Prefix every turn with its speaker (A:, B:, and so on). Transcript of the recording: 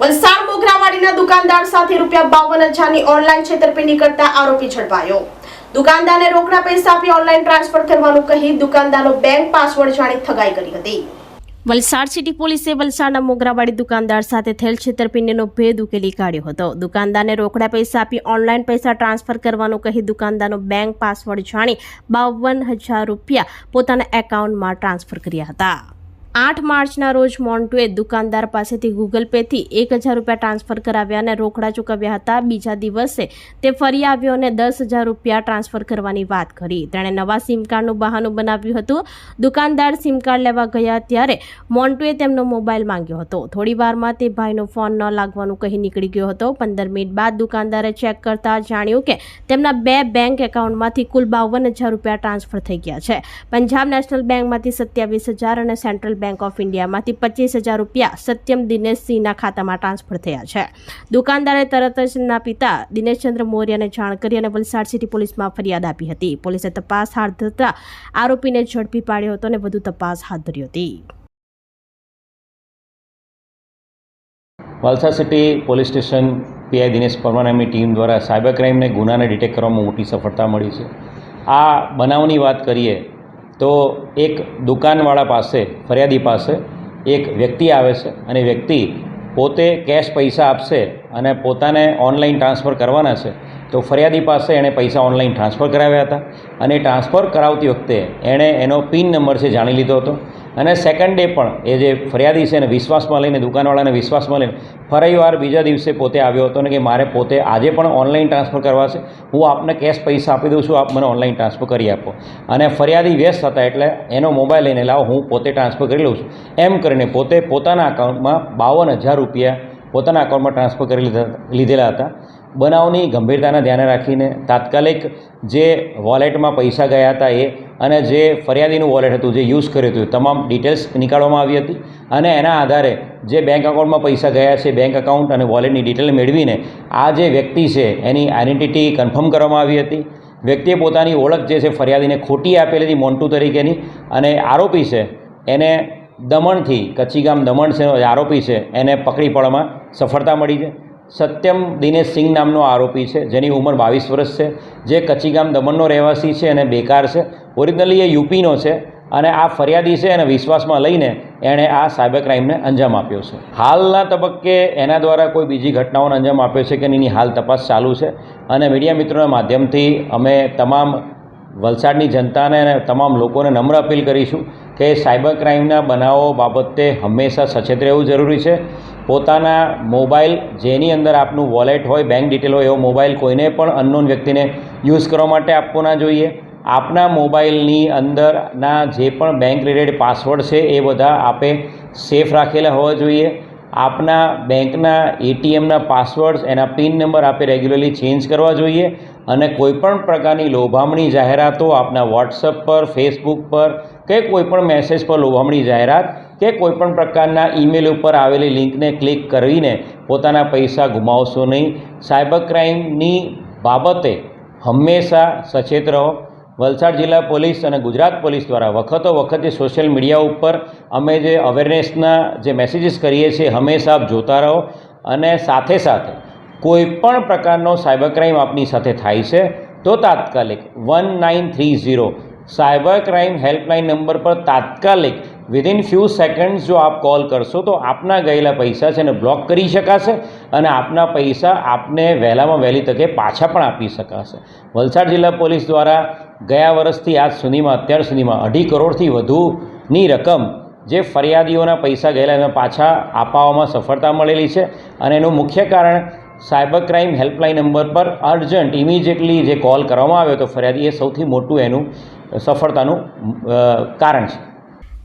A: વલસાડ મોગરાવાડીના દુકાનદાર સાથે રૂપિયા બાવન હજારની ઓનલાઈન છેતરપિંડી કરતા આરોપી ઝડપાયો. દુકાનદારને રોકડા પૈસા આપી ઓનલાઈન ટ્રાન્સફર કરવાનું કહી દુકાનદારનો બેંક પાસવર્ડ જાણી ઠગાઈ કરી હતી. વલસાડ સિટી પોલીસે વલસાડના મોગરાવાડી દુકાનદાર સાથે થયેલ છેતરપિંડીનો ભેદ ઉકેલી કાઢ્યો હતો. દુકાનદારને રોકડા પૈસા આપી ઓનલાઈન પૈસા ટ્રાન્સફર કરવાનું કહી દુકાનદારનો બેંક પાસવર્ડ જાણી બાવન હજાર રૂપિયા પોતાના એકાઉન્ટમાં ટ્રાન્સફર કર્યા હતા. આઠ માર્ચના રોજ મોન્ટુએ દુકાનદાર પાસેથી ગૂગલ પેથી એક હજાર રૂપિયા ટ્રાન્સફર કરાવ્યા અને રોકડા ચૂકવ્યા હતા. બીજા દિવસે તે ફરી આવ્યો અને દસ હજાર રૂપિયા ટ્રાન્સફર કરવાની વાત કરી. તેણે નવા સિમ કાર્ડનું બહાનું બનાવ્યું હતું. દુકાનદાર સિમ કાર્ડ લેવા ગયા ત્યારે મોન્ટુએ તેમનો મોબાઈલ માંગ્યો હતો. થોડી વારમાં તે ભાઈનો ફોન ન લાગવાનું કહી નીકળી ગયો હતો. પંદર મિનિટ બાદ દુકાનદારે ચેક કરતા જાણ્યું કે તેમના બે બેંક એકાઉન્ટમાંથી કુલ બાવન હજાર રૂપિયા ટ્રાન્સફર થઈ ગયા છે. પંજાબ નેશનલ બેંકમાંથી સત્યાવીસ હજાર અને સેન્ટ્રલ બેંક ઓફ ઇન્ડિયામાંથી પચીસ હજાર રૂપિયા સત્યમ દિનેશસિંહના ખાતામાં ટ્રાન્સફર થયા છે. દુકાનદારે તરત જ પિતા દિનેશચંદ્ર મૌર્યને જાણ કરી અને વલસાડ સિટી પોલીસમાં ફરિયાદ આપી હતી. પોલીસે તપાસ હાથ ધરતા આરોપીને ઝડપી પાડ્યો હતો અને વધુ તપાસ હાથ ધરી હતી.
B: Valsad city police station PI Dinesh Parmar નામની ટીમ દ્વારા સાયબર ક્રાઇમને ગુનાને ડિટેક્ટ કરવામાં મોટી સફળતા મળી છે. આ બનાવની વાત કરીએ તો એક દુકાનવાળા પાસે, ફરિયાદી પાસે, એક વ્યક્તિ આવે છે અને વ્યક્તિ પોતે કેશ પૈસા આપશે અને પોતાને ઓનલાઈન ટ્રાન્સફર કરવાના છે, તો ફરિયાદી પાસે એણે પૈસા ઓનલાઈન ટ્રાન્સફર કરાવ્યા હતા અને ટ્રાન્સફર કરાવતી વખતે એણે એનો પિન નંબર છે જાણી લીધો હતો. અને સેકન્ડ ડે પણ એ જે ફરિયાદી છે એને વિશ્વાસમાં લઈને, દુકાનવાળાને વિશ્વાસમાં લઈને ફરીવાર બીજા દિવસે પોતે આવ્યો હતો ને કે મારે પોતે આજે પણ ઓનલાઈન ટ્રાન્સફર કરવા છે. હું આપને કેશ પૈસા આપી દઉં છું, આપ મને ઓનલાઈન ટ્રાન્સફર કરી આપો. અને ફરિયાદી વ્યસ્ત હતા એટલે એનો મોબાઈલ લઈને લાવો, હું પોતે ટ્રાન્સફર કરી લઉં છું. એમ કરીને પોતે પોતાના અકાઉન્ટમાં બાવન હજાર રૂપિયા પોતાના અકાઉન્ટમાં ટ્રાન્સફર કરી લીધા, લીધેલા હતા. બનાવની ગંભીરતાને ધ્યાને રાખીને તાત્કાલિક જે વોલેટમાં પૈસા ગયા હતા એ અને જે ફરિયાદીનું વોલેટ હતું, જે યુઝ કર્યું હતું તમામ ડિટેલ્સ નીકાળવામાં આવી હતી અને એના આધારે જે બેંક અકાઉન્ટમાં પૈસા ગયા છે બેંક અકાઉન્ટ અને વોલેટની ડિટેલ મેળવીને આ જે વ્યક્તિ છે એની આઈડેન્ટિટી કન્ફર્મ કરવામાં આવી હતી. વ્યક્તિએ પોતાની ઓળખ જે છે ફરિયાદીને ખોટી આપેલી હતી મોન્ટુ તરીકેની અને આરોપી છે એને દમણથી, કચ્છીગામ દમણ છે આરોપી છે, એને પકડી પાડવામાં સફળતા મળી છે. સત્યમ દિનેશ સિંહ નામનો આરોપી છે, જેની ઉંમર બાવીસ વર્ષ છે, જે કચીગામ દમણનો રહેવાસી છે અને બેકાર છે. ઓરિજિનલી એ યુપીનો છે અને આ ફરિયાદી છે અને વિશ્વાસમાં લઈને એણે આ સાયબર ક્રાઇમને અંજામ આપ્યો છે. હાલના તબક્કે એના દ્વારા કોઈ બીજી ઘટનાઓને અંજામ આપ્યો છે કે એની હાલ તપાસ ચાલુ છે અને મીડિયા મિત્રોના માધ્યમથી અમે તમામ વલસાડની જનતાને અને તમામ લોકોને નમ્ર અપીલ કરીશું કે સાયબર ક્રાઇમના બનાવો બાબતે હંમેશા સચેત રહેવું જરૂરી છે. પોતાના મોબાઈલ જેની અંદર આપનું વોલેટ હોય બેંક ડિટેલ હોય એવો મોબાઈલ કોઈને પણ અનનોન વ્યક્તિને યુઝ કરવા માટે આપવો ના જોઈએ. આપના મોબાઈલની અંદરના જે પણ બેંક રિલેટેડ પાસવર્ડ છે એ બધા આપે સેફ રાખેલા હોવા જોઈએ. આપના બેંકના એટીએમના પાસવર્ડ્સ એના પિન નંબર આપે રેગ્યુલરલી ચેન્જ કરવા જોઈએ અને કોઈપણ પ્રકારની લોભામણી જાહેરાતો આપના વોટ્સઅપ પર ફેસબુક પર કે કોઈપણ મેસેજ પર લોભામણી જાહેરાત કે કોઈપણ પ્રકારના ઈમેલ ઉપર આવેલી લિંકને ક્લિક કરીને પોતાના પૈસા ગુમાવશો નહીં. સાયબર ક્રાઇમની બાબતે હંમેશા સચેત રહો. વલસાડ જિલ્લા પોલીસ અને ગુજરાત પોલીસ દ્વારા વખતો વખતે સોશિયલ મીડિયા ઉપર અમે જે અવેરનેસના જે મેસેજીસ કરીએ છીએ, હંમેશા આપ જોતા રહો અને સાથે સાથે કોઈ પણ પ્રકારનો સાયબર ક્રાઇમ આપની સાથે થાય છે, તો તાત્કાલિક one nine three zero cyber crime helpline number પર તાત્કાલિક વિધિન ફ્યુ સેકન્ડ્સ જો આપ કોલ કરશો તો આપના ગયેલા પૈસા છે એને બ્લોક કરી શકાશે અને આપના પૈસા આપને વહેલામાં વહેલી તકે પાછા પણ આપી શકાશે. વલસાડ જિલ્લા પોલીસ દ્વારા ગયા વર્ષથી આજ સુધીમાં, અત્યાર સુધીમાં અઢી કરોડથી વધુની રકમ જે ફરિયાદીઓના પૈસા ગયેલા એમાં પાછા અપાવવામાં સફળતા મળેલી છે અને એનું મુખ્ય કારણ સાયબર ક્રાઇમ હેલ્પલાઇન નંબર પર અર્જન્ટ ઇમિજિએટલી જે કોલ કરવામાં આવ્યો તો ફરિયાદી, એ સૌથી મોટું એનું સફળતાનું કારણ છે.